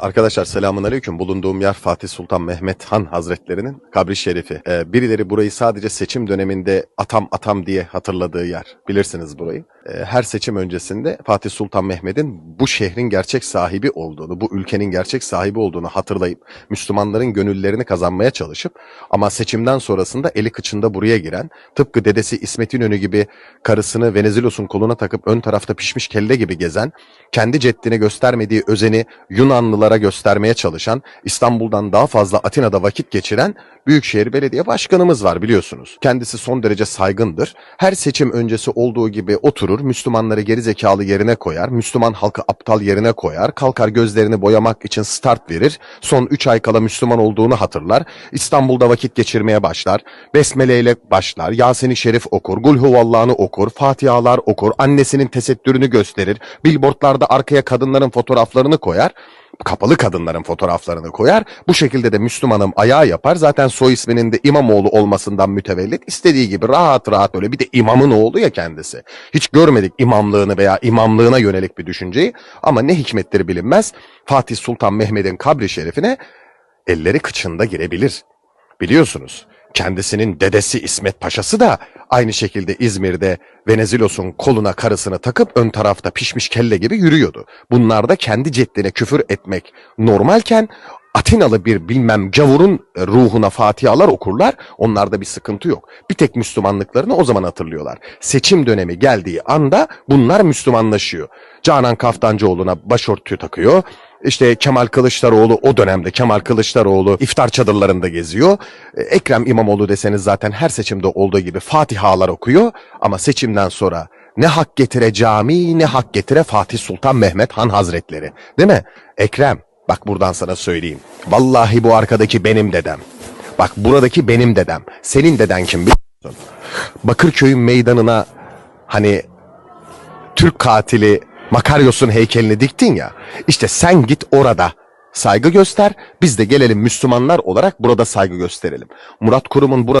Arkadaşlar selamun aleyküm. Bulunduğum yer Fatih Sultan Mehmet Han Hazretlerinin kabri şerifi. Ee, birileri burayı sadece seçim döneminde atam atam diye hatırladığı yer. Bilirsiniz burayı. Ee, her seçim öncesinde Fatih Sultan Mehmet'in bu şehrin gerçek sahibi olduğunu, bu ülkenin gerçek sahibi olduğunu hatırlayıp Müslümanların gönüllerini kazanmaya çalışıp ama seçimden sonrasında eli kıçında buraya giren, tıpkı dedesi İsmet İnönü gibi karısını Venizilos'un koluna takıp ön tarafta pişmiş kelle gibi gezen, kendi ceddine göstermediği özeni Yunanlılara göstermeye çalışan, İstanbul'dan daha fazla Atina'da vakit geçiren Büyükşehir Belediye Başkanımız var biliyorsunuz. Kendisi son derece saygındır. Her seçim öncesi olduğu gibi oturur, Müslümanları geri zekalı yerine koyar, Müslüman halkı aptal yerine koyar, kalkar gözlerini boyamak için start verir, son 3 ay kala Müslüman olduğunu hatırlar, İstanbul'da vakit geçirmeye başlar, Besmele ile başlar, Yasin-i Şerif okur, Gul Huvallah'ını okur, Fatihalar okur, annesinin tesettürünü gösterir, billboardlarda arkaya kadınların fotoğraflarını koyar, kapalı kadınların fotoğraflarını koyar. Bu şekilde de Müslümanım ayağı yapar. Zaten soy isminin de İmamoğlu olmasından mütevellit istediği gibi rahat rahat öyle bir de imamın oğlu ya kendisi. Hiç görmedik imamlığını veya imamlığına yönelik bir düşünceyi ama ne hikmetleri bilinmez. Fatih Sultan Mehmet'in kabri şerifine elleri kıçında girebilir. Biliyorsunuz kendisinin dedesi İsmet Paşa'sı da aynı şekilde İzmir'de Venizilos'un koluna karısını takıp ön tarafta pişmiş kelle gibi yürüyordu. Bunlar da kendi ceddine küfür etmek normalken Atinalı bir bilmem gavurun ruhuna fatihalar okurlar. Onlarda bir sıkıntı yok. Bir tek Müslümanlıklarını o zaman hatırlıyorlar. Seçim dönemi geldiği anda bunlar Müslümanlaşıyor. Canan Kaftancıoğlu'na başörtü takıyor. İşte Kemal Kılıçdaroğlu o dönemde Kemal Kılıçdaroğlu iftar çadırlarında geziyor. E, Ekrem İmamoğlu deseniz zaten her seçimde olduğu gibi Fatihalar okuyor. Ama seçimden sonra ne hak getire cami ne hak getire Fatih Sultan Mehmet Han Hazretleri. Değil mi? Ekrem bak buradan sana söyleyeyim. Vallahi bu arkadaki benim dedem. Bak buradaki benim dedem. Senin deden kim biliyor musun? Bakırköy'ün meydanına hani Türk katili Makaryos'un heykelini diktin ya. İşte sen git orada saygı göster. Biz de gelelim Müslümanlar olarak burada saygı gösterelim. Murat Kurum'un burada